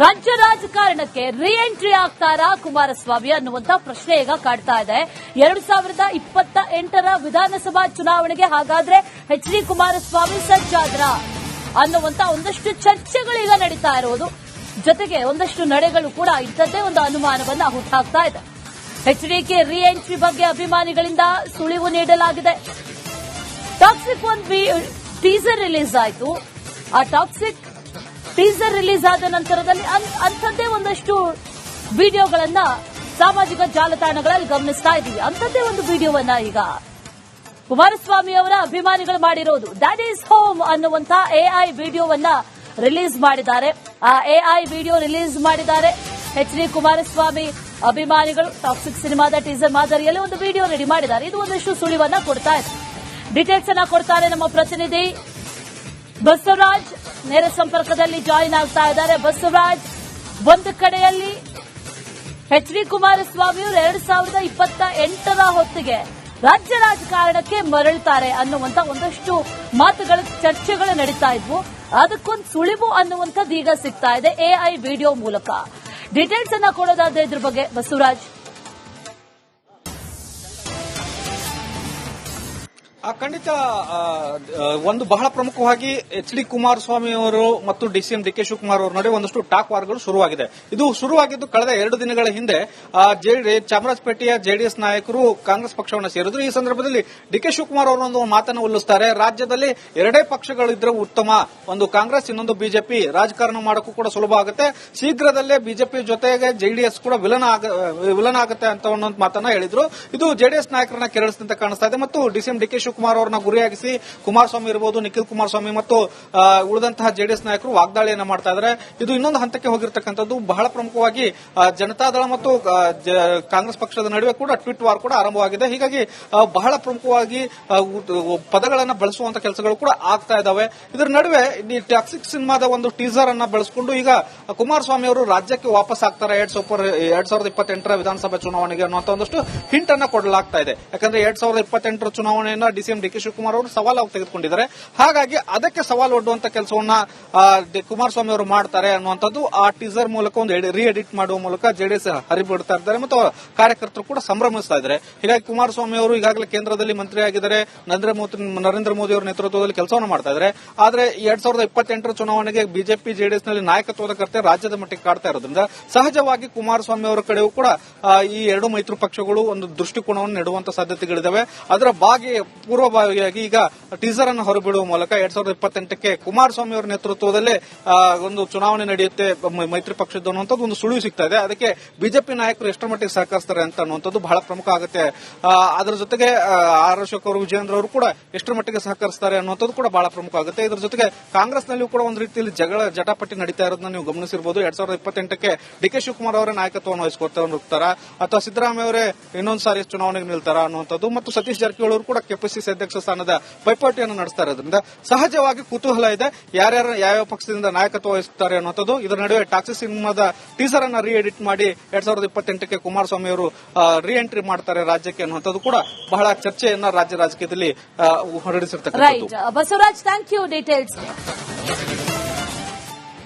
ರಾಜ್ಯ ರಾಜಕಾರಣಕ್ಕೆ ರಿ ಎಂಟ್ರಿ ಆಗ್ತಾರಾ ಕುಮಾರಸ್ವಾಮಿ ಅನ್ನುವಂತ ಪ್ರಶ್ನೆ ಈಗ ಕಾಡ್ತಾ ಇದೆ. ಎರಡು ಸಾವಿರದ ಇಪ್ಪತ್ತ ಎಂಟರ ವಿಧಾನಸಭಾ ಚುನಾವಣೆಗೆ ಹಾಗಾದ್ರೆ ಎಚ್ ಡಿ ಕುಮಾರಸ್ವಾಮಿ ಸಜ್ಜಾದ್ರ ಅನ್ನುವಂತ ಒಂದಷ್ಟು ಚರ್ಚೆಗಳು ಈಗ ನಡೀತಾ ಇರುವುದು ಜೊತೆಗೆ ಒಂದಷ್ಟು ನಡೆಗಳು ಕೂಡ ಇಂಥದ್ದೇ ಒಂದು ಅನುಮಾನವನ್ನು ಹುಟ್ಟಾಕ್ತಾ ಇದೆ. ಎಚ್ಡಿಕೆ ರಿ ಎಂಟ್ರಿ ಬಗ್ಗೆ ಅಭಿಮಾನಿಗಳಿಂದ ಸುಳಿವು ನೀಡಲಾಗಿದೆ. ಟಾಕ್ಸಿಕ್ ಒಂದು ಟೀಸರ್ ರಿಲೀಸ್ ಆಯಿತು. ಆ ಟಾಕ್ಸಿಕ್ ಟೀಸರ್ ರಿಲೀಸ್ ಆದ ನಂತರದಲ್ಲಿ ಅಂಥದ್ದೇ ಒಂದಷ್ಟು ವಿಡಿಯೋಗಳನ್ನ ಸಾಮಾಜಿಕ ಜಾಲತಾಣಗಳಲ್ಲಿ ಗಮನಿಸ್ತಾ ಇದ್ದೀವಿ. ಅಂಥದ್ದೇ ಒಂದು ವಿಡಿಯೋವನ್ನ ಈಗ ಕುಮಾರಸ್ವಾಮಿ ಅವರ ಅಭಿಮಾನಿಗಳು ಮಾಡಿರೋದು. ದ್ಯಾಟ್ ಈಸ್ ಹೋಮ್ ಅನ್ನುವಂತ ಎಐ ವಿಡಿಯೋವನ್ನ ರಿಲೀಸ್ ಮಾಡಿದ್ದಾರೆ. ಆ ಎಐ ವಿಡಿಯೋ ರಿಲೀಸ್ ಮಾಡಿದ್ದಾರೆ. ಎಚ್ ಡಿ ಕುಮಾರಸ್ವಾಮಿ ಅಭಿಮಾನಿಗಳು ಟಾಕ್ಸಿಕ್ ಸಿನಿಮಾದ ಟೀಸರ್ ಮಾದರಿಯಲ್ಲಿ ಒಂದು ವಿಡಿಯೋ ರೆಡಿ ಮಾಡಿದ್ದಾರೆ. ಇದು ಒಂದಷ್ಟು ಸುಳಿವನ್ನ ಕೊಡ್ತಾ ಇದೆ. ಡೀಟೇಲ್ಸ್ ಅನ್ನ ಕೊಡ್ತಾರೆ ನಮ್ಮ ಪ್ರತಿನಿಧಿ. ಬಸವರಾಜ್ ನೇರ ಸಂಪರ್ಕದಲ್ಲಿ ಜಾಯಿನ್ ಆಗ್ತಾ ಇದ್ದಾರೆ. ಬಸವರಾಜ್ ಒಂದು ಕಡೆಯಲ್ಲಿ ಎಚ್ ಡಿ ಕುಮಾರಸ್ವಾಮಿ ಅವರು ಎರಡ್ ಸಾವಿರದ ಇಪ್ಪತ್ತ ಎಂಟರ ಹೊತ್ತಿಗೆ ರಾಜ್ಯ ರಾಜಕಾರಣಕ್ಕೆ ಮರಳುತ್ತಾರೆ ಅನ್ನುವಂತ ಒಂದಷ್ಟು ಮಾತುಗಳ, ಚರ್ಚೆಗಳು ನಡೀತಾ ಇದ್ವು. ಅದಕ್ಕೊಂದು ಸುಳಿವು ಅನ್ನುವಂಥದ್ದು ಈಗ ಸಿಗ್ತಾ ಇದೆ ಎಐ ವಿಡಿಯೋ ಮೂಲಕ. ಡೀಟೇಲ್ಸ್ ಅನ್ನ ಕೊಡೋದಾದ್ರೆ ಇದ್ರ ಬಗ್ಗೆ. ಬಸವರಾಜ್ ಖಂಡಿತ ಒಂದು ಬಹಳ ಪ್ರಮುಖವಾಗಿ ಎಚ್ ಡಿ ಕುಮಾರಸ್ವಾಮಿ ಅವರು ಮತ್ತು D C M D K Shivakumar ಅವರ ನಡುವೆ ಒಂದಷ್ಟು ಟಾಕ್ ವಾರ್ಗಳು ಶುರುವಾಗಿದೆ. ಇದು ಶುರುವಾಗಿದ್ದು ಕಳೆದ ಎರಡು ದಿನಗಳ ಹಿಂದೆ ಚಾಮರಾಜಪೇಟೆಯ ಜೆಡಿಎಸ್ ನಾಯಕರು ಕಾಂಗ್ರೆಸ್ ಪಕ್ಷವನ್ನು ಸೇರಿದ್ರು. ಈ ಸಂದರ್ಭದಲ್ಲಿ ಡಿ ಕೆ ಶಿವಕುಮಾರ್ ಅವರೊಂದು ಒಂದು ಮಾತನ್ನು ಉಲ್ಲಿಸುತ್ತಾರೆ ರಾಜ್ಯದಲ್ಲಿ ಎರಡೇ ಪಕ್ಷಗಳಿದ್ರೆ ಉತ್ತಮ. ಒಂದು ಕಾಂಗ್ರೆಸ್, ಇನ್ನೊಂದು ಬಿಜೆಪಿ. ರಾಜಕಾರಣ ಮಾಡೋಕ್ಕೂ ಕೂಡ ಸುಲಭ ಆಗುತ್ತೆ. ಶೀಘ್ರದಲ್ಲೇ ಬಿಜೆಪಿ ಜೊತೆಗೆ ಜೆಡಿಎಸ್ ಕೂಡ ವಿಲನ ವಿಲನ ಆಗುತ್ತೆ ಅಂತ ಅನ್ನೋ ಮಾತನ್ನ ಹೇಳಿದ್ರು. ಇದು ಜೆಡಿಎಸ್ ನಾಯಕರನ್ನ ಕೆರಳಿಸಿದಂತೆ ಕಾಣಿಸ್ತಾ ಇದೆ ಮತ್ತು ಡಿಸಿಎಂ ಡಿ ಕೆ ಶಿವಕುಮಾರ್ ಅವರನ್ನ ಗುರಿಯಾಗಿಸಿ ಕುಮಾರಸ್ವಾಮಿ ಇರಬಹುದು ನಿಖಿಲ್ ಕುಮಾರಸ್ವಾಮಿ ಮತ್ತು ಉಳಿದಂತಹ ಜೆಡಿಎಸ್ ನಾಯಕರು ವಾಗ್ದಾಳಿಯನ್ನ ಮಾಡ್ತಾ ಇದ್ದಾರೆ ಇದು ಇನ್ನೊಂದು ಹಂತಕ್ಕೆ ಹೋಗಿರ್ತಕ್ಕಂಥದ್ದು. ಬಹಳ ಪ್ರಮುಖವಾಗಿ ಜನತಾದಳ ಮತ್ತು ಕಾಂಗ್ರೆಸ್ ಪಕ್ಷದ ನಡುವೆ ಕೂಡ ಟ್ವಿಟ್ ವಾರ್ ಕೂಡ ಆರಂಭವಾಗಿದೆ. ಹೀಗಾಗಿ ಬಹಳ ಪ್ರಮುಖವಾಗಿ ಪದಗಳನ್ನು ಬಳಸುವಂತ ಕೆಲಸಗಳು ಕೂಡ ಆಗ್ತಾ ಇದಾವೆ. ಇದರ ನಡುವೆ ಈ ಟಾಕ್ಸಿಕ್ ಸಿನಿಮಾದ ಒಂದು ಟೀಸರ್ ಅನ್ನ ಬಳಸಿಕೊಂಡು ಈಗ ಕುಮಾರಸ್ವಾಮಿ ಅವರು ರಾಜ್ಯಕ್ಕೆ ವಾಪಸ್ ಆಗ್ತಾರೆ ಎರಡ್ ಸಾವಿರದ ಇಪ್ಪತ್ತೆಂಟರ ವಿಧಾನಸಭಾ ಚುನಾವಣೆಗೆ ಅನ್ನುವಂತ ಒಂದಷ್ಟು ಹಿಂಟ್ ಅನ್ನ ಕೊಡಲಾಗ್ತಾ ಇದೆ. ಯಾಕಂದ್ರೆ ಎರಡ್ ಸಾವಿರದ ಇಪ್ಪತ್ತೆಂಟರ ಚುನಾವಣೆಯನ್ನ ಡಿಸಿಎಂ ಡಿ ಕೆ ಶಿವಕುಮಾರ್ ಅವರು ಸವಾಲಾಗಿ ತೆಗೆದುಕೊಂಡಿದ್ದಾರೆ. ಹಾಗಾಗಿ ಅದಕ್ಕೆ ಸವಾಲು ಒಡ್ಡುವಂತ ಕೆಲಸವನ್ನ ಕುಮಾರಸ್ವಾಮಿ ಅವರು ಮಾಡ್ತಾರೆ ಅನ್ನುವಂಥದ್ದು ಆ ಟೀಸರ್ ಮೂಲಕ ಒಂದು ರೀ ಎಡಿಟ್ ಮಾಡುವ ಮೂಲಕ ಜೆಡಿಎಸ್ ಹರಿಬಿಡ್ತಾ ಇದ್ದಾರೆ ಮತ್ತು ಕಾರ್ಯಕರ್ತರು ಕೂಡ ಸಂಭ್ರಮಿಸ್ತಾ ಇದ್ದಾರೆ. ಹೀಗಾಗಿ ಕುಮಾರಸ್ವಾಮಿ ಅವರು ಈಗಾಗಲೇ ಕೇಂದ್ರದಲ್ಲಿ ಮಂತ್ರಿಯಾಗಿದ್ದಾರೆ. ನರೇಂದ್ರ ಮೋದಿ ಅವರ ನೇತೃತ್ವದಲ್ಲಿ ಕೆಲಸವನ್ನು ಮಾಡ್ತಾ ಇದ್ದಾರೆ. ಆದರೆ ಎರಡ್ ಸಾವಿರದ ಇಪ್ಪತ್ತೆಂಟರ ಚುನಾವಣೆಗೆ ಬಿಜೆಪಿ ಜೆಡಿಎಸ್ನಲ್ಲಿ ನಾಯಕತ್ವದ ಕರ್ತೆ ರಾಜ್ಯದ ಮಟ್ಟಿಗೆ ಕಾಡ್ತಾ ಇರೋದ್ರಿಂದ ಸಹಜವಾಗಿ ಕುಮಾರಸ್ವಾಮಿ ಅವರ ಕಡೆಯೂ ಕೂಡ ಈ ಎರಡು ಮೈತ್ರಿ ಪಕ್ಷಗಳು ಒಂದು ದೃಷ್ಟಿಕೋನವನ್ನು ನೀಡುವಂತ ಸಾಧ್ಯತೆಗಳಿದ್ದಾವೆ ಅದರ ಭಾಗಿ ಪೂರ್ವಭಾವಿಯಾಗಿ ಈಗ ಟೀಸರ್ ಅನ್ನು ಹೊರಬಿಡುವ ಮೂಲಕ ಎರಡ್ ಸಾವಿರದ ಇಪ್ಪತ್ತೆಂಟಕ್ಕೆ ಕುಮಾರಸ್ವಾಮಿ ಅವರ ನೇತೃತ್ವದಲ್ಲಿ ಒಂದು ಚುನಾವಣೆ ನಡೆಯುತ್ತೆ ಮೈತ್ರಿ ಪಕ್ಷದ್ದು ಅನ್ನುವಂಥದ್ದು ಒಂದು ಸುಳಿವು ಸಿಗ್ತಾ ಇದೆ. ಅದಕ್ಕೆ ಬಿಜೆಪಿ ನಾಯಕರು ಎಷ್ಟರ ಮಟ್ಟಿಗೆ ಸಹಕರಿಸ್ತಾರೆ ಅಂತ ಅನ್ನುವಂಥದ್ದು ಬಹಳ ಪ್ರಮುಖ ಆಗುತ್ತೆ. ಅದರ ಜೊತೆಗೆ ಆರ್ ಅಶೋಕ್ ಅವರು, ವಿಜಯೇಂದ್ರ ಅವರು ಕೂಡ ಎಷ್ಟರ ಮಟ್ಟಿಗೆ ಸಹಕರಿಸ್ತಾರೆ ಅನ್ನುವಂಥದ್ದು ಕೂಡ ಬಹಳ ಪ್ರಮುಖ ಆಗುತ್ತೆ. ಇದರ ಜೊತೆಗೆ ಕಾಂಗ್ರೆಸ್ನಲ್ಲಿಯೂ ಕೂಡ ಒಂದು ರೀತಿಯಲ್ಲಿ ಜಗಳ, ಜಟಾಪಟಿ ನಡೀತಾ ಇರೋದನ್ನ ನೀವು ಗಮನಿಸಿರಬಹುದು ಎರಡ್ ಸಾವಿರದ ಇಪ್ಪತ್ತೆಂಟಕ್ಕೆ ಡಿ ಕೆ ಶಿವಕುಮಾರ್ ಅವರೇ ನಾಯಕತ್ವವನ್ನು ವಹಿಸ್ಕೊಳ್ತಾ ಹೋಗ್ತಾರ ಅಥವಾ ಸಿದ್ದರಾಮಯ್ಯ ಅವರೇ ಇನ್ನೊಂದು ಸಾರಿ ಚುನಾವಣೆಗೆ ನಿಲ್ತಾರ ಅನ್ನುವಂಥದ್ದು. ಮತ್ತು ಸತೀಶ್ ಜಾರಕಿಹೊಳಿ ಅವರು ಕೂಡ ಕೆಪಿಸಿಸಿ ಅಧ್ಯಕ್ಷ ಸ್ಥಾನದ ಪೈಪೋಟಿಯನ್ನು ನಡೆಸ್ತಾ ಇರೋದ್ರಿಂದ ಸಹಜವಾಗಿ ಕುತೂಹಲ ಇದೆ. ಯಾರ್ಯಾರು ಯಾವ ಪಕ್ಷದಿಂದ ನಾಯಕತ್ವ ವಹಿಸುತ್ತಾರೆ ಅನ್ನೋದು ಇದರ ನಡುವೆ ಟಾಕ್ಸಿ ಸಿನಿಮಾದ ಟೀಸರ್ ಅನ್ನ ರೀ ಎಡಿಟ್ ಮಾಡಿ ಎರಡ್ ಸಾವಿರದ ಇಪ್ಪತ್ತೆಂಟಕ್ಕೆ ಕುಮಾರಸ್ವಾಮಿ ಅವರು ರೀ ಎಂಟ್ರಿ ಮಾಡ್ತಾರೆ ರಾಜ್ಯಕ್ಕೆ ಅನ್ನುವಂಥದ್ದು ಕೂಡ ಬಹಳ ಚರ್ಚೆಯನ್ನ ರಾಜ್ಯ ರಾಜಕೀಯದಲ್ಲಿ ಹೊರಡಿಸಿರ್ತಕ್ಕಂಥ ಬಸವರಾಜ್ ಥ್ಯಾಂಕ್ ಯು ಡೀಟೇಲ್ಸ್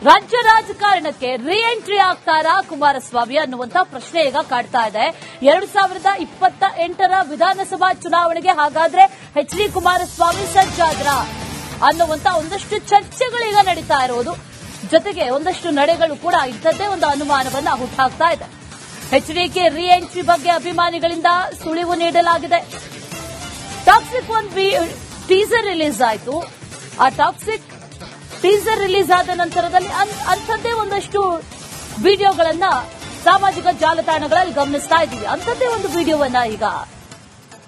ರಾಜ್ಯ ರಾಜಕಾರಣಕ್ಕೆ ರಿ ಎಂಟ್ರಿ ಆಗ್ತಾರಾ ಕುಮಾರಸ್ವಾಮಿ ಅನ್ನುವಂತ ಪ್ರಶ್ನೆ ಈಗ ಕಾಡ್ತಾ ಇದೆ. ಎರಡು ಸಾವಿರದ ಇಪ್ಪತ್ತ ಎಂಟರ ವಿಧಾನಸಭಾ ಚುನಾವಣೆಗೆ ಹಾಗಾದ್ರೆ ಎಚ್ ಡಿ ಕುಮಾರಸ್ವಾಮಿ ಸಜ್ಜಾದ್ರ ಅನ್ನುವಂತ ಒಂದಷ್ಟು ಚರ್ಚೆಗಳು ಈಗ ನಡೀತಾ ಇರುವುದು ಜೊತೆಗೆ ಒಂದಷ್ಟು ನಡೆಗಳು ಕೂಡ ಇದ್ದದ್ದೇ ಒಂದು ಅನುಮಾನವನ್ನ ಹುಟ್ಟಾಕ್ತಾ ಇದೆ. ಎಚ್ಡಿಕೆ ರಿ ಎಂಟ್ರಿ ಬಗ್ಗೆ ಅಭಿಮಾನಿಗಳಿಂದ ಸುಳಿವು ನೀಡಲಾಗಿದೆ. ಟಾಕ್ಸಿಕ್ ಒಂದು ಟೀಸರ್ ರಿಲೀಸ್ ಆಯಿತು. ಆ ಟಾಕ್ಸಿಕ್ ಟೀಸರ್ ರಿಲೀಸ್ ಆದ ನಂತರದಲ್ಲಿ ಅಂಥದ್ದೇ ಒಂದಷ್ಟು ವಿಡಿಯೋಗಳನ್ನ ಸಾಮಾಜಿಕ ಜಾಲತಾಣಗಳಲ್ಲಿ ಗಮನಿಸ್ತಾ ಇದ್ದೀವಿ. ಅಂಥದ್ದೇ ಒಂದು ವಿಡಿಯೋವನ್ನ ಈಗ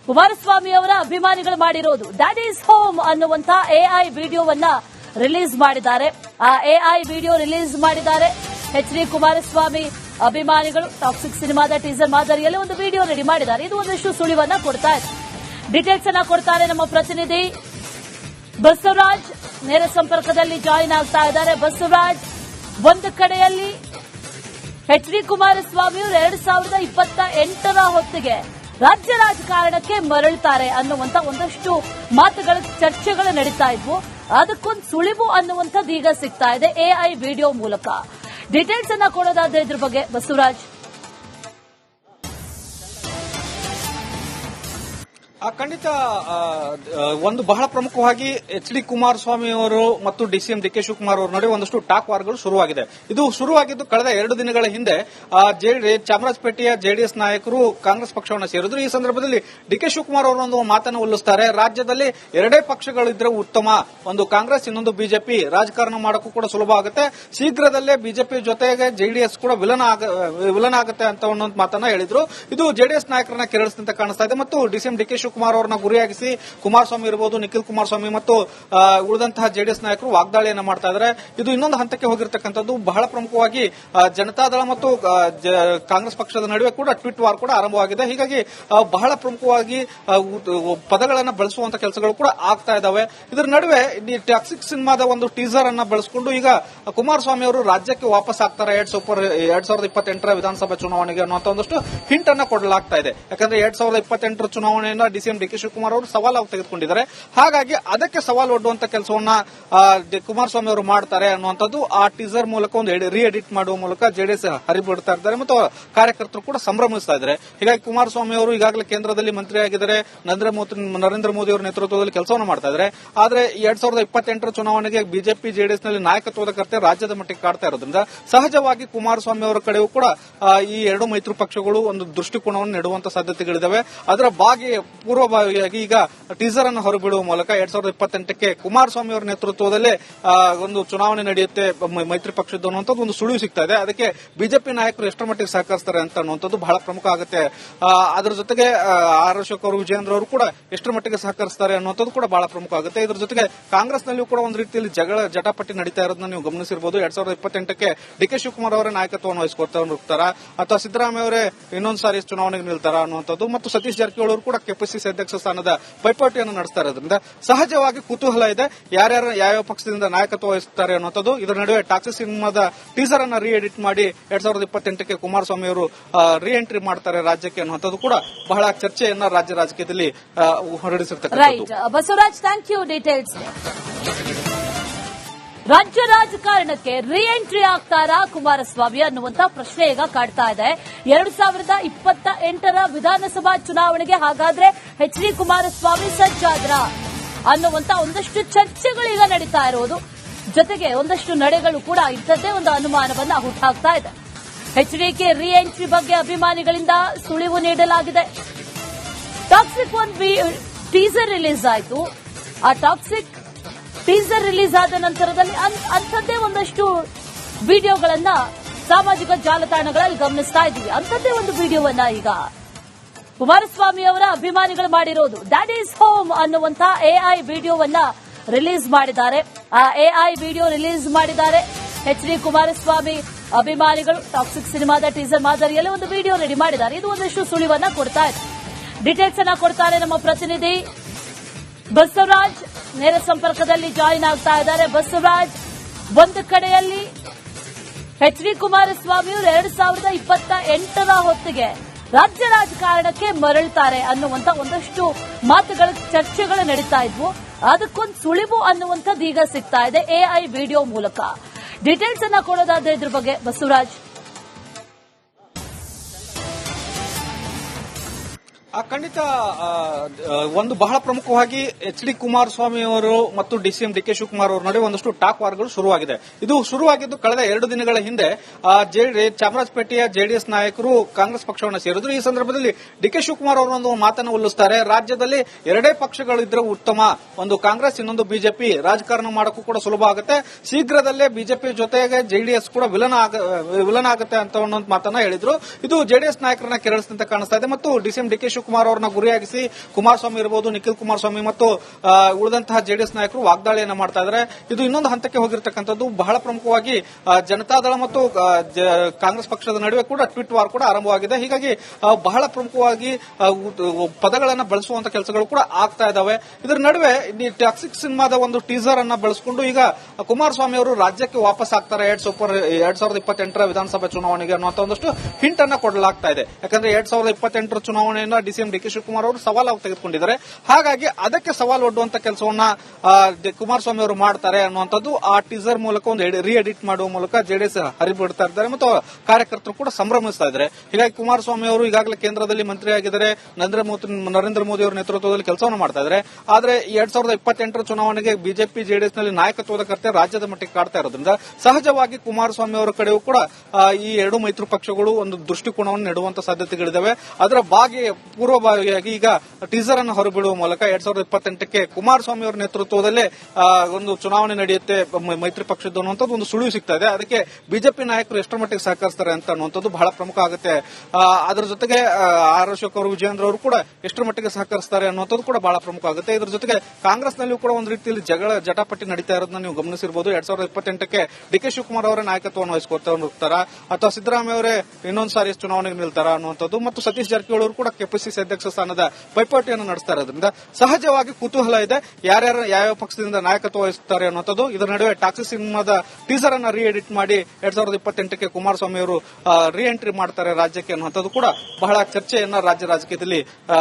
ಕುಮಾರಸ್ವಾಮಿ ಅವರ ಅಭಿಮಾನಿಗಳು ಮಾಡಿರೋದು. ದ್ಯಾಟ್ ಈಸ್ ಹೋಮ್ ಅನ್ನುವಂತ ಎಐ ವಿಡಿಯೋವನ್ನ ರಿಲೀಸ್ ಮಾಡಿದ್ದಾರೆ. ಆ ಎಐ ವಿಡಿಯೋ ರಿಲೀಸ್ ಮಾಡಿದ್ದಾರೆ. ಎಚ್ ಡಿ ಕುಮಾರಸ್ವಾಮಿ ಅಭಿಮಾನಿಗಳು ಟಾಕ್ಸಿಕ್ ಸಿನಿಮಾದ ಟೀಸರ್ ಮಾದರಿಯಲ್ಲಿ ಒಂದು ವಿಡಿಯೋ ರೆಡಿ ಮಾಡಿದ್ದಾರೆ. ಇದು ಒಂದಷ್ಟು ಸುಳಿವನ್ನ ಕೊಡ್ತಾ ಇದೆ. ಡೀಟೇಲ್ಸ್ ಅನ್ನ ಕೊಡ್ತಾರೆ ನಮ್ಮ ಪ್ರತಿನಿಧಿ ಬಸವರಾಜ್. ನೇರ ಸಂಪರ್ಕದಲ್ಲಿ ಜಾಯಿನ್ ಆಗ್ತಾ ಇದ್ದಾರೆ. ಬಸವರಾಜ್ ಒಂದು ಕಡೆಯಲ್ಲಿ ಎಚ್ ಡಿ ಕುಮಾರಸ್ವಾಮಿ ಅವರು ಎರಡ್ ಸಾವಿರದ ಇಪ್ಪತ್ತ ಎಂಟರ ಹೊತ್ತಿಗೆ ರಾಜ್ಯ ರಾಜಕಾರಣಕ್ಕೆ ಮರಳುತ್ತಾರೆ ಅನ್ನುವಂತ ಒಂದಷ್ಟು ಮಾತುಗಳ ಚರ್ಚೆಗಳು ನಡೀತಾ ಇದ್ವು. ಅದಕ್ಕೊಂದು ಸುಳಿವು ಅನ್ನುವಂಥದ್ದು ಈಗ ಸಿಗ್ತಾ ಇದೆ. ಎಐ ವಿಡಿಯೋ ಮೂಲಕ. ಡೀಟೇಲ್ಸ್ ಅನ್ನ ಕೊಡೋದಾದ್ರೆ ಇದ್ರ ಬಗ್ಗೆ ಬಸವರಾಜ್. ಖಂಡಿತ ಒಂದು ಬಹಳ ಪ್ರಮುಖವಾಗಿ ಎಚ್ ಡಿ ಕುಮಾರಸ್ವಾಮಿ ಅವರು ಮತ್ತು ಡಿಸಿಎಂ ಡಿ ಕೆ ಶಿವಕುಮಾರ್ ಅವರ ನಡುವೆ ಒಂದಷ್ಟು ಟಾಕ್ ವಾರ್ಗಳು ಶುರುವಾಗಿದೆ. ಇದು ಶುರುವಾಗಿದ್ದು ಕಳೆದ ಎರಡು ದಿನಗಳ ಹಿಂದೆ ಚಾಮರಾಜಪೇಟೆಯ ಜೆಡಿಎಸ್ ನಾಯಕರು ಕಾಂಗ್ರೆಸ್ ಪಕ್ಷವನ್ನು ಸೇರಿದ್ರು. ಈ ಸಂದರ್ಭದಲ್ಲಿ ಡಿ ಕೆ ಶಿವಕುಮಾರ್ ಅವರು ಒಂದು ಮಾತನ್ನು ಉಲ್ಲಿಸುತ್ತಾರೆ ರಾಜ್ಯದಲ್ಲಿ ಎರಡೇ ಪಕ್ಷಗಳಿದ್ರೆ ಉತ್ತಮ. ಒಂದು ಕಾಂಗ್ರೆಸ್, ಇನ್ನೊಂದು ಬಿಜೆಪಿ ರಾಜಕಾರಣ ಮಾಡೋಕ್ಕೂ ಕೂಡ ಸುಲಭ ಆಗುತ್ತೆ. ಶೀಘ್ರದಲ್ಲೇ ಬಿಜೆಪಿ ಜೊತೆಗೆ ಜೆಡಿಎಸ್ ಕೂಡ ವಿಲನ ವಿಲನ ಆಗುತ್ತೆ ಅಂತ ಒಂದು ಮಾತನ್ನ ಹೇಳಿದ್ರು. ಇದು ಜೆಡಿಎಸ್ ನಾಯಕರನ್ನ ಕೆರಳಿಸಿದಂತೆ ಕಾಣಿಸ್ತಾ ಇದೆ. ಮತ್ತು ಡಿಸಿಎಂ ಡಿ ಕೆ ಶಿವಕುಮಾರ್ ಅವರನ್ನ ಗುರಿಯಾಗಿಸಿ ಕುಮಾರಸ್ವಾಮಿ ಇರಬಹುದು ನಿಖಿಲ್ ಕುಮಾರಸ್ವಾಮಿ ಮತ್ತು ಉಳಿದಂತಹ ಜೆಡಿಎಸ್ ನಾಯಕರು ವಾಗ್ದಾಳಿಯನ್ನ ಮಾಡ್ತಾ ಇದ್ದಾರೆ ಇದು ಇನ್ನೊಂದು ಹಂತಕ್ಕೆ ಹೋಗಿರ್ತಕ್ಕಂಥದ್ದು. ಬಹಳ ಪ್ರಮುಖವಾಗಿ ಜನತಾದಳ ಮತ್ತು ಕಾಂಗ್ರೆಸ್ ಪಕ್ಷದ ನಡುವೆ ಕೂಡ ಟ್ವಿಟ್ ವಾರ್ ಕೂಡ ಆರಂಭವಾಗಿದೆ. ಹೀಗಾಗಿ ಬಹಳ ಪ್ರಮುಖವಾಗಿ ಪದಗಳನ್ನು ಬಳಸುವಂತ ಕೆಲಸಗಳು ಕೂಡ ಆಗ್ತಾ ಇದಾವೆ. ಇದರ ನಡುವೆ ಟಾಕ್ಸಿಕ್ ಸಿನಿಮಾದ ಒಂದು ಟೀಸರ್ ಅನ್ನ ಬಳಸಿಕೊಂಡು ಈಗ ಕುಮಾರಸ್ವಾಮಿ ಅವರು ರಾಜ್ಯಕ್ಕೆ ವಾಪಸ್ ಆಗ್ತಾರೆ ಎರಡ್ ಸೂಪರ್, ಎರಡ್ ಸಾವಿರದ ಇಪ್ಪತ್ತೆಂಟರ ವಿಧಾನಸಭಾ ಚುನಾವಣೆಗೆ ಅನ್ನುವಂತ ಒಂದಷ್ಟು ಹಿಂಟ್ ಅನ್ನ ಕೊಡಲಾಗ್ತಾ ಇದೆ. ಯಾಕಂದ್ರೆ ಎರಡ್ ಸಾವಿರದ ಇಪ್ಪತ್ತೆಂಟರ ಚುನಾವಣೆಯನ್ನ ಡಿಸಿಎಂ ಡಿ ಕೆ ಶಿವಕುಮಾರ್ ಅವರು ಸವಾಲಾಗಿ ತೆಗೆದುಕೊಂಡಿದ್ದಾರೆ. ಹಾಗಾಗಿ ಅದಕ್ಕೆ ಸವಾಲು ಒಡ್ಡುವಂತ ಕೆಲಸವನ್ನ ಕುಮಾರಸ್ವಾಮಿ ಅವರು ಮಾಡ್ತಾರೆ ಅನ್ನುವಂಥದ್ದು ಆ ಟೀಸರ್ ಮೂಲಕ ಒಂದು ರೀ ಎಡಿಟ್ ಮಾಡುವ ಮೂಲಕ ಜೆಡಿಎಸ್ ಹರಿಬಿಡ್ತಾ ಇದ್ದಾರೆ ಮತ್ತು ಕಾರ್ಯಕರ್ತರು ಕೂಡ ಸಂಭ್ರಮಿಸ್ತಾ ಇದ್ದಾರೆ. ಹೀಗಾಗಿ ಕುಮಾರಸ್ವಾಮಿ ಅವರು ಈಗಾಗಲೇ ಕೇಂದ್ರದಲ್ಲಿ ಮಂತ್ರಿಯಾಗಿದ್ದಾರೆ. ನರೇಂದ್ರ ಮೋದಿ ಅವರ ನೇತೃತ್ವದಲ್ಲಿ ಕೆಲಸವನ್ನು ಮಾಡ್ತಾ ಇದ್ದಾರೆ. ಆದರೆ ಎರಡ್ ಸಾವಿರದ ಇಪ್ಪತ್ತೆಂಟರ ಚುನಾವಣೆಗೆ ಬಿಜೆಪಿ ಜೆಡಿಎಸ್ನಲ್ಲಿ ನಾಯಕತ್ವದ ಕರ್ತೆ ರಾಜ್ಯದ ಮಟ್ಟಿಗೆ ಕಾಡ್ತಾ ಇರೋದ್ರಿಂದ ಸಹಜವಾಗಿ ಕುಮಾರಸ್ವಾಮಿ ಅವರ ಕಡೆಯೂ ಕೂಡ ಈ ಎರಡು ಮೈತ್ರಿ ಪಕ್ಷಗಳು ಒಂದು ದೃಷ್ಟಿಕೋನವನ್ನು ನೀಡುವಂತ ಸಾಧ್ಯತೆಗಳಿದ್ದಾವೆ ಅದರ ಭಾಗಿ ಪೂರ್ವಭಾವಿಯಾಗಿ ಈಗ ಟೀಸರ್ ಅನ್ನು ಹೊರಬಿಡುವ ಮೂಲಕ ಎರಡ್ ಸಾವಿರದ ಇಪ್ಪತ್ತೆಂಟಕ್ಕೆ ಕುಮಾರಸ್ವಾಮಿ ಅವರ ನೇತೃತ್ವದಲ್ಲಿ ಒಂದು ಚುನಾವಣೆ ನಡೆಯುತ್ತೆ ಮೈತ್ರಿ ಪಕ್ಷದ್ದು ಅನ್ನುವಂಥದ್ದು ಒಂದು ಸುಳಿವು ಸಿಗ್ತಾ ಇದೆ. ಅದಕ್ಕೆ ಬಿಜೆಪಿ ನಾಯಕರು ಎಷ್ಟರ ಮಟ್ಟಿಗೆ ಸಹಕರಿಸ್ತಾರೆ ಅಂತ ಅನ್ನುವಂಥದ್ದು ಬಹಳ ಪ್ರಮುಖ ಆಗುತ್ತೆ. ಅದರ ಜೊತೆಗೆ ಆರ್ ಅಶೋಕ್ ಅವರು ವಿಜೇಂದ್ರ ಅವರು ಕೂಡ ಎಷ್ಟರ ಮಟ್ಟಿಗೆ ಸಹಕರಿಸ್ತಾರೆ ಅನ್ನುವಂಥದ್ದು ಕೂಡ ಬಹಳ ಪ್ರಮುಖ ಆಗುತ್ತೆ. ಇದರ ಜೊತೆಗೆ ಕಾಂಗ್ರೆಸ್ನಲ್ಲಿಯೂ ಕೂಡ ಒಂದು ರೀತಿಯಲ್ಲಿ ಜಗಳ, ಜಟಾಪಟಿ ನಡೀತಾ ಇರೋದನ್ನ ನೀವು ಗಮನಿಸಿರಬಹುದು ಎರಡ್ ಸಾವಿರದ ಇಪ್ಪತ್ತೆಂಟಕ್ಕೆ ಡಿ ಕೆ ಶಿವಕುಮಾರ್ ಅವರೇ ನಾಯಕತ್ವವನ್ನು ವಹಿಸಿಕೊಡ್ತಾ ಹೋಗ್ತಾರಾ? ಅಥವಾ ಸಿದ್ದರಾಮಯ್ಯ ಅವರೇ ಇನ್ನೊಂದು ಸಾರಿ ಚುನಾವಣೆಗೆ ನಿಲ್ತಾರ ಅನ್ನುವಂಥದ್ದು? ಮತ್ತು ಸತೀಶ್ ಜಾರಕಿಹೊಳಿ ಅವರು ಕೂಡ ಕೆಪಿಸಿಸಿ ಅಧ್ಯಕ್ಷ ಸ್ಥಾನದ ಪೈಪೋಟಿಯನ್ನು ನಡೆಸ್ತಾ ಇರೋದ್ರಿಂದ ಸಹಜವಾಗಿ ಕುತೂಹಲ ಇದೆ. ಯಾರ್ಯಾರು ಯಾವ್ಯಾವ ಪಕ್ಷದಿಂದ ನಾಯಕತ್ವ ವಹಿಸುತ್ತಾರೆ ಅನ್ನೋದು ಇದರ ನಡುವೆ ಟಾಕ್ಸಿ ಸಿನಿಮಾದ ಟೀಸರ್ ಅನ್ನ ರೀ ಎಡಿಟ್ ಮಾಡಿ ಎರಡ್ ಸಾವಿರದ ಇಪ್ಪತ್ತೆಂಟಕ್ಕೆ ಕುಮಾರಸ್ವಾಮಿ ಅವರು ರೀ ಎಂಟ್ರಿ ಮಾಡ್ತಾರೆ ರಾಜ್ಯಕ್ಕೆ ಅನ್ನುವಂಥದ್ದು ಕೂಡ ಬಹಳ ಚರ್ಚೆಯನ್ನ ರಾಜ್ಯ ರಾಜಕೀಯದಲ್ಲಿ ಹೊರಡಿಸಿರ್ತಾರೆ ಬಸವರಾಜ್ ಥ್ಯಾಂಕ್ ಯು ಡೀಟೇಲ್ಸ್ ರಾಜ್ಯ ರಾಜಕಾರಣಕ್ಕೆ ರಿ ಎಂಟ್ರಿ ಆಗ್ತಾರಾ ಕುಮಾರಸ್ವಾಮಿ ಅನ್ನುವಂತ ಪ್ರಶ್ನೆ ಈಗ ಕಾಡ್ತಾ ಇದೆ. ಎರಡು ಸಾವಿರದ ಇಪ್ಪತ್ತ ಎಂಟರ ವಿಧಾನಸಭಾ ಚುನಾವಣೆಗೆ ಹಾಗಾದ್ರೆ ಎಚ್ ಡಿ ಕುಮಾರಸ್ವಾಮಿ ಸಜ್ಜಾದ್ರ ಅನ್ನುವಂತ ಒಂದಷ್ಟು ಚರ್ಚೆಗಳು ಈಗ ನಡೀತಾ ಇರೋದು. ಜೊತೆಗೆ ಒಂದಷ್ಟು ನಡೆಗಳು ಕೂಡ ಇದ್ದದ್ದೇ ಒಂದು ಅನುಮಾನವನ್ನ ಹುಟ್ಟಾಕ್ತಾ ಇದೆ. ಎಚ್ ಡಿಕೆ ರಿ ಎಂಟ್ರಿ ಬಗ್ಗೆ ಅಭಿಮಾನಿಗಳಿಂದ ಸುಳಿವು ನೀಡಲಾಗಿದೆ. ಟಾಕ್ಸಿಕ್ ಒಂದು ಟೀಸರ್ ರಿಲೀಸ್ ಆಯಿತು. ಆ ಟಾಕ್ಸಿಕ್ ಟೀಸರ್ ರಿಲೀಸ್ ಆದ ನಂತರದಲ್ಲಿ ಅಂಥದ್ದೇ ಒಂದಷ್ಟು ವಿಡಿಯೋಗಳನ್ನ ಸಾಮಾಜಿಕ ಜಾಲತಾಣಗಳಲ್ಲಿ ಗಮನಿಸ್ತಾ ಇದ್ದೀವಿ. ಅಂಥದ್ದೇ ಒಂದು ವಿಡಿಯೋವನ್ನ ಈಗ ಕುಮಾರಸ್ವಾಮಿ ಅವರ ಅಭಿಮಾನಿಗಳು ಮಾಡಿರೋದು. ದ್ಯಾಟ್ ಈಸ್ ಹೋಮ್ ಅನ್ನುವಂತ ಎಐ ವಿಡಿಯೋವನ್ನ ರಿಲೀಸ್ ಮಾಡಿದ್ದಾರೆ. ಆ ಎಐ ವಿಡಿಯೋ ರಿಲೀಸ್ ಮಾಡಿದ್ದಾರೆ. ಎಚ್ ಡಿ ಕುಮಾರಸ್ವಾಮಿ ಅಭಿಮಾನಿಗಳು ಟಾಕ್ಸಿಕ್ ಸಿನಿಮಾದ ಟೀಸರ್ ಮಾದರಿಯಲ್ಲಿ ಒಂದು ವಿಡಿಯೋ ರೆಡಿ ಮಾಡಿದ್ದಾರೆ. ಇದು ಒಂದಷ್ಟು ಸುಳಿವನ್ನ ಕೊಡ್ತಾ ಇದೆ. ಡೀಟೇಲ್ಸ್ ಅನ್ನ ಕೊಡ್ತಾರೆ ನಮ್ಮ ಪ್ರತಿನಿಧಿ. ಬಸವರಾಜ್ ನೇರ ಸಂಪರ್ಕದಲ್ಲಿ ಜಾಯಿನ್ ಆಗ್ತಾ ಇದ್ದಾರೆ. ಬಸವರಾಜ್, ಒಂದು ಕಡೆಯಲ್ಲಿ ಎಚ್ ಡಿ ಕುಮಾರಸ್ವಾಮಿ ಅವರು ಎರಡ್ ಸಾವಿರದ ಇಪ್ಪತ್ತ ಎಂಟರ ಹೊತ್ತಿಗೆ ರಾಜ್ಯ ರಾಜಕಾರಣಕ್ಕೆ ಮರಳ್ತಾರೆ ಅನ್ನುವಂತ ಒಂದಷ್ಟು ಮಾತುಗಳ, ಚರ್ಚೆಗಳು ನಡೀತಾ ಇದ್ವು. ಅದಕ್ಕೊಂದು ಸುಳಿವು ಅನ್ನುವಂಥದ್ದು ಈಗ ಸಿಗ್ತಾ ಇದೆ ಎಐ ವಿಡಿಯೋ ಮೂಲಕ. ಡೀಟೇಲ್ಸ್ ಅನ್ನ ಕೊಡೋದಾದ್ರೆ ಇದ್ರ ಬಗ್ಗೆ ಬಸವರಾಜ್. ಖಂಡಿತ ಒಂದು ಬಹಳ ಪ್ರಮುಖವಾಗಿ ಎಚ್ ಡಿ ಕುಮಾರಸ್ವಾಮಿ ಅವರು ಮತ್ತು ಡಿಸಿಎಂ ಡಿ ಕೆ ಶಿವಕುಮಾರ್ ಅವರ ನಡುವೆ ಒಂದಷ್ಟು ಟಾಕ್ ವಾರ್ಗಳು ಶುರುವಾಗಿದೆ. ಇದು ಶುರುವಾಗಿದ್ದು ಕಳೆದ ಎರಡು ದಿನಗಳ ಹಿಂದೆ ಚಾಮರಾಜಪೇಟೆಯ ಜೆಡಿಎಸ್ ನಾಯಕರು ಕಾಂಗ್ರೆಸ್ ಪಕ್ಷವನ್ನು ಸೇರಿದ್ರು. ಈ ಸಂದರ್ಭದಲ್ಲಿ ಡಿ ಕೆ ಶಿವಕುಮಾರ್ ಅವರೊಂದು ಮಾತನ್ನು ಉಲ್ಲಿಸುತ್ತಾರೆ ರಾಜ್ಯದಲ್ಲಿ ಎರಡೇ ಪಕ್ಷಗಳಿದ್ರೆ ಉತ್ತಮ. ಒಂದು ಕಾಂಗ್ರೆಸ್, ಇನ್ನೊಂದು ಬಿಜೆಪಿ. ರಾಜಕಾರಣ ಮಾಡೋಕ್ಕೂ ಕೂಡ ಸುಲಭ ಆಗುತ್ತೆ. ಶೀಘ್ರದಲ್ಲೇ ಬಿಜೆಪಿ ಜೊತೆಗೆ ಜೆಡಿಎಸ್ ಕೂಡ ವಿಲನ ವಿಲನ ಆಗುತ್ತೆ ಅಂತ ಒಂದು ಮಾತನ್ನ ಹೇಳಿದ್ರು. ಇದು ಜೆಡಿಎಸ್ ನಾಯಕರನ್ನ ಕೆರಳಿಸಿದಂತೆ ಕಾಣಿಸ್ತಾ ಇದೆ. ಮತ್ತು ಡಿಸಿಎಂ ಡಿ ಕೆ ಶಿವಕುಮಾರ್ ಅವರನ್ನ ಗುರಿಯಾಗಿಸಿ ಕುಮಾರಸ್ವಾಮಿ ಇರಬಹುದು ನಿಖಿಲ್ ಕುಮಾರಸ್ವಾಮಿ ಮತ್ತು ಉಳಿದಂತಹ ಜೆಡಿಎಸ್ ನಾಯಕರು ವಾಗ್ದಾಳಿಯನ್ನ ಮಾಡ್ತಾ ಇದ್ದಾರೆ ಇದು ಇನ್ನೊಂದು ಹಂತಕ್ಕೆ ಹೋಗಿರ್ತಕ್ಕಂಥದ್ದು. ಬಹಳ ಪ್ರಮುಖವಾಗಿ ಜನತಾದಳ ಮತ್ತು ಕಾಂಗ್ರೆಸ್ ಪಕ್ಷದ ನಡುವೆ ಕೂಡ ಟ್ವಿಟ್ ವಾರ್ ಕೂಡ ಆರಂಭವಾಗಿದೆ. ಹೀಗಾಗಿ ಬಹಳ ಪ್ರಮುಖವಾಗಿ ಪದಗಳನ್ನು ಬಳಸುವಂತ ಕೆಲಸಗಳು ಕೂಡ ಆಗ್ತಾ ಇದಾವೆ. ಇದರ ನಡುವೆ ಈ ಟಾಕ್ಸಿಕ್ ಸಿನಿಮಾದ ಒಂದು ಟೀಸರ್ ಅನ್ನ ಬಳಸಿಕೊಂಡು ಈಗ ಕುಮಾರಸ್ವಾಮಿ ಅವರು ರಾಜ್ಯಕ್ಕೆ ವಾಪಸ್ ಆಗ್ತಾರೆ. ಎರಡ್ ಸೂಪರ್, ಎರಡ್ ಸಾವಿರದ ಇಪ್ಪತ್ತೆಂಟರ ವಿಧಾನಸಭಾ ಚುನಾವಣೆಗೆ ಅನ್ನುವಂತ ಒಂದಷ್ಟು ಹಿಂಟ್ ಅನ್ನ ಕೊಡಲಾಗ್ತಾ ಇದೆ. ಯಾಕಂದ್ರೆ ಎರಡ್ ಸಾವಿರದ ಇಪ್ಪತ್ತೆಂಟರ ಚುನಾವಣೆಯನ್ನ D DCM D K Shivakumar ಅವರು ಸವಾಲಾಗಿ ತೆಗೆದುಕೊಂಡಿದ್ದಾರೆ. ಹಾಗಾಗಿ ಅದಕ್ಕೆ ಸವಾಲು ಒಡ್ಡುವಂತ ಕೆಲಸವನ್ನ ಕುಮಾರಸ್ವಾಮಿ ಅವರು ಮಾಡ್ತಾರೆ ಅನ್ನುವಂಥದ್ದು ಆ ಟೀಸರ್ ಮೂಲಕ ಒಂದು ರಿ ಎಡಿಟ್ ಮಾಡುವ ಮೂಲಕ ಜೆಡಿಎಸ್ ಹರಿಬಿಡ್ತಾ ಇದ್ದಾರೆ ಮತ್ತು ಕಾರ್ಯಕರ್ತರು ಕೂಡ ಸಂಭ್ರಮಿಸ್ತಾ ಇದ್ದಾರೆ. ಹೀಗಾಗಿ ಕುಮಾರಸ್ವಾಮಿ ಅವರು ಈಗಾಗಲೇ ಕೇಂದ್ರದಲ್ಲಿ ಮಂತ್ರಿ ಆಗಿದ್ದಾರೆ ನರೇಂದ್ರ ಮೋದಿ ಅವರ ನೇತೃತ್ವದಲ್ಲಿ ಕೆಲಸವನ್ನು ಮಾಡ್ತಾ ಇದ್ದಾರೆ. ಆದರೆ ಎರಡ್ ಸಾವಿರದ ಇಪ್ಪತ್ತೆಂಟರ ಚುನಾವಣೆಗೆ ಬಿಜೆಪಿ ಜೆಡಿಎಸ್ನಲ್ಲಿ ನಾಯಕತ್ವದ ಕರ್ತೆ ರಾಜ್ಯದ ಮಟ್ಟಿಗೆ ಕಾಡ್ತಾ ಇರೋದ್ರಿಂದ ಸಹಜವಾಗಿ ಕುಮಾರಸ್ವಾಮಿ ಅವರ ಕಡೆಯೂ ಕೂಡ ಈ ಎರಡು ಮೈತ್ರಿ ಪಕ್ಷಗಳು ಒಂದು ದೃಷ್ಟಿಕೋನವನ್ನು ನೀಡುವಂತ ಸಾಧ್ಯತೆಗಳಿದ್ದಾವೆ ಅದರ ಭಾಗಿ ಪೂರ್ವಭಾವಿಯಾಗಿ ಈಗ ಟೀಸರ್ ಅನ್ನು ಹೊರಬಿಡುವ ಮೂಲಕ ಎರಡ್ ಸಾವಿರದ ಇಪ್ಪತ್ತೆಂಟಕ್ಕೆ ಕುಮಾರಸ್ವಾಮಿ ಅವರ ನೇತೃತ್ವದಲ್ಲೇ ಒಂದು ಚುನಾವಣೆ ನಡೆಯುತ್ತೆ ಮೈತ್ರಿ ಪಕ್ಷದ್ದು ಅನ್ನುವಂಥದ್ದು ಒಂದು ಸುಳಿವು ಸಿಗ್ತಾ ಇದೆ. ಅದಕ್ಕೆ ಬಿಜೆಪಿ ನಾಯಕರು ಎಷ್ಟರ ಮಟ್ಟಿಗೆ ಸಹಕರಿಸ್ತಾರೆ ಅಂತ ಅನ್ನುವಂಥದ್ದು ಬಹಳ ಪ್ರಮುಖ ಆಗುತ್ತೆ. ಅದರ ಜೊತೆಗೆ ಆರ್ ಅಶೋಕ್ ಅವರು, ವಿಜಯೇಂದ್ರ ಅವರು ಕೂಡ ಎಷ್ಟರ ಮಟ್ಟಿಗೆ ಸಹಕರಿಸ್ತಾರೆ ಅನ್ನುವಂಥದ್ದು ಕೂಡ ಬಹಳ ಪ್ರಮುಖ ಆಗುತ್ತೆ. ಇದರ ಜೊತೆಗೆ ಕಾಂಗ್ರೆಸ್ನಲ್ಲಿಯೂ ಕೂಡ ಒಂದು ರೀತಿಯಲ್ಲಿ ಜಗಳ, ಜಟಾಪಟಿ ನಡೀತಾ ಇರೋದನ್ನ ನೀವು ಗಮನಿಸಿರಬಹುದು ಎರಡ್ ಸಾವಿರದ ಇಪ್ಪತ್ತೆಂಟಕ್ಕೆ ಡಿ ಕೆ ಶಿವಕುಮಾರ್ ಅವರ ನಾಯಕತ್ವವನ್ನು ವಹಿಸಿಕೊಳ್ತಾ ಹೋಗ್ತಾರ? ಅಥವಾ ಸಿದ್ದರಾಮಯ್ಯ ಅವರೇ ಇನ್ನೊಂದು ಸಾರಿ ಚುನಾವಣೆಗೆ ನಿಲ್ತಾರ ಅನ್ನುವಂಥದ್ದು? ಮತ್ತು ಸತೀಶ್ ಜಾರಕಿಹೊಳಿ ಅವರು ಕೂಡ ಕೆಪಿಸಿಸಿ ಅಧ್ಯಕ್ಷ ಸ್ಥಾನದ ಪೈಪೋಟಿಯನ್ನು ನಡೆಸ್ತಾ ಇರೋದ್ರಿಂದ ಸಹಜವಾಗಿ ಕುತೂಹಲ ಇದೆ. ಯಾರ್ಯಾರು ಯಾವ್ಯಾವ ಪಕ್ಷದಿಂದ ನಾಯಕತ್ವ ವಹಿಸುತ್ತಾರೆ ಅನ್ನೋದು ಇದರ ನಡುವೆ ಟಾಕ್ಸಿ ಸಿನಿಮಾದ ಟೀಸರ್ ಅನ್ನ ರೀ ಎಡಿಟ್ ಮಾಡಿ ಎರಡ್ ಸಾವಿರದ ಇಪ್ಪತ್ತೆಂಟಕ್ಕೆ ಕುಮಾರಸ್ವಾಮಿ ಅವರು ರೀ ಎಂಟ್ರಿ ಮಾಡ್ತಾರೆ ರಾಜ್ಯಕ್ಕೆ ಅನ್ನುವಂಥದ್ದು ಕೂಡ ಬಹಳ ಚರ್ಚೆಯನ್ನ ರಾಜ್ಯ ರಾಜಕೀಯದಲ್ಲಿ ಆ,